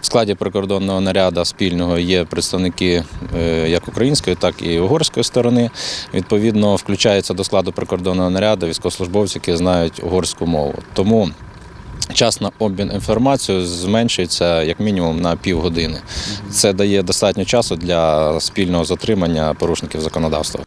В складі прикордонного наряду спільного є представники е, як української, так і угорської сторони. Відповідно, включається до складу прикордонного наряду військовослужбовці, які знають угорську мову. Тому час на обмін інформацією зменшується як мінімум на півгодини. Це дає достатньо часу для спільного затримання порушників законодавства.